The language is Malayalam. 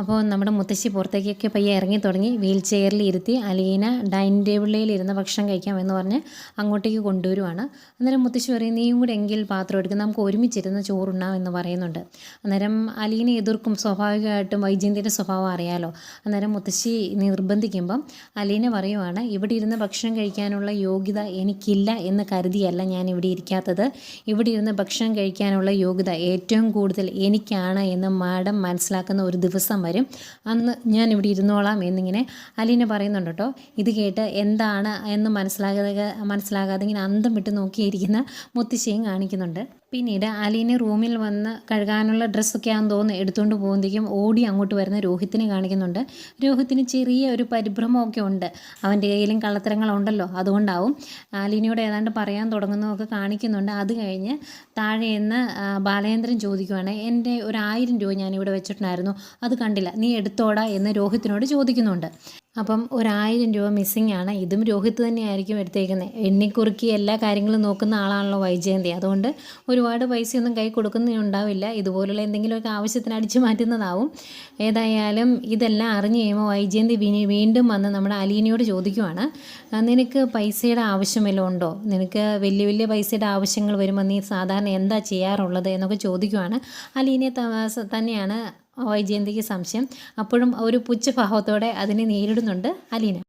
അപ്പോൾ നമ്മുടെ മുത്തശ്ശി പുറത്തേക്കൊക്കെ പയ്യെ ഇറങ്ങി തുടങ്ങി വീൽ ചെയറിൽ ഇരുത്തി അലീന ഡൈനിങ് ടേബിളിൽ ഇരുന്ന് ഭക്ഷണം കഴിക്കാം എന്ന് പറഞ്ഞ് അങ്ങോട്ടേക്ക് കൊണ്ടുവരുവാണ്. അന്നേരം മുത്തശ്ശി പറയും നീയും കൂടെ എങ്കിൽ പാത്രം എടുക്കും നമുക്ക് ഒരുമിച്ചിരുന്ന് ചോറുണ്ണാം എന്ന് പറയുന്നുണ്ട്. അന്നേരം അലീനെ എതിർക്കും സ്വാഭാവികമായിട്ടും വൈജയന്തിന്റെ സ്വഭാവം അറിയാലോ. അന്നേരം മുത്തശ്ശി നിർബന്ധിക്കുമ്പം അലീന പറയുവാണ് ഇവിടെ ഇരുന്ന് ഭക്ഷണം കഴിക്കാനുള്ള യോഗ്യത എനിക്കില്ല എന്ന് കരുതിയല്ല ഞാൻ ഇവിടെ ഇരിക്കാത്തത്. ഇവിടെ ഇരുന്ന് ഭക്ഷണം കഴിക്കാനുള്ള യോഗ്യത ഏറ്റവും കൂടുതൽ എനിക്കാണ് എന്ന് മാഡം മനസ്സിലാക്കുന്ന ഒരു ദിവസം വരും. അന്ന് ഞാൻ ഇവിടെ ഇരുന്നോളാം എന്നിങ്ങനെ അലീന പറയുന്നുണ്ട് കേട്ടോ. ഇത് കേട്ട് എന്താണ് എന്ന് മനസ്സിലാകാതെ മനസ്സിലാകാതെ ഇങ്ങനെ അന്തം വിട്ട് നോക്കിയിരിക്കുന്ന മുത്തശ്ശിയും കാണിക്കുന്നുണ്ട്. പിന്നീട് അലീനെ റൂമിൽ വന്ന് കഴുകാനുള്ള ഡ്രസ്സൊക്കെ ആണെന്ന് തോന്നുന്നു. എടുത്തുകൊണ്ട് പോകുമ്പോഴേക്കും ഓടി അങ്ങോട്ട് വരുന്ന രോഹിത്തിനെ കാണിക്കുന്നുണ്ട്. രോഹിത്തിന് ചെറിയ ഒരു പരിഭ്രമമൊക്കെ ഉണ്ട്. അവന്റെ കയ്യിലും കള്ളത്തരങ്ങളുണ്ടല്ലോ. അതുകൊണ്ടാവും അലീനയോട് ഏതാണ്ട് പറയാൻ തുടങ്ങുന്നതൊക്കെ കാണിക്കുന്നുണ്ട്. അത് കഴിഞ്ഞ് താഴെ നിന്ന് ബാലചന്ദ്രൻ ചോദിക്കുവാണ് എന്റെ ഒരു ആയിരം രൂപ ഞാനിവിടെ വെച്ചിട്ടുണ്ടായിരുന്നു. അത് കണ്ടില്ല. നീ എടുത്തോടാ എന്ന് രോഹിത്തിനോട് ചോദിക്കുന്നുണ്ട്. അപ്പം ഒരായിരം രൂപ മിസ്സിംഗ് ആണ്. ഇതും രോഹിത് തന്നെയായിരിക്കും എടുത്തേക്കുന്നത് എണ്ണിക്കുറുക്കി എല്ലാ കാര്യങ്ങളും നോക്കുന്ന ആളാണല്ലോ വൈജയന്തി. അതുകൊണ്ട് ഒരുപാട് പൈസയൊന്നും കൈ കൊടുക്കുന്നുണ്ടാവില്ല ഇതുപോലുള്ള എന്തെങ്കിലുമൊക്കെ ആവശ്യത്തിന് അടിച്ചു മാറ്റുന്നതാവും. ഏതായാലും ഇതെല്ലാം അറിഞ്ഞു കഴിയുമ്പോൾ വൈജയന്തി വീണ്ടും വന്ന് നമ്മുടെ അലീനയോട് ചോദിക്കുവാണ്. നിനക്ക് പൈസയുടെ ആവശ്യമല്ലോ ഉണ്ടോ? നിനക്ക് വലിയ വലിയ പൈസയുടെ ആവശ്യങ്ങൾ വരുമ്പോൾ നീ സാധാരണ എന്താ ചെയ്യാറുള്ളത് എന്നൊക്കെ ചോദിക്കുവാണ്. അലീനെ തന്നെയാണ് വൈജയന്തിക്ക് സംശയം. അപ്പോഴും ഒരു പുച്ഛഭാവത്തോടെ അതിനെ നേരിടുന്നുണ്ട് അലീന.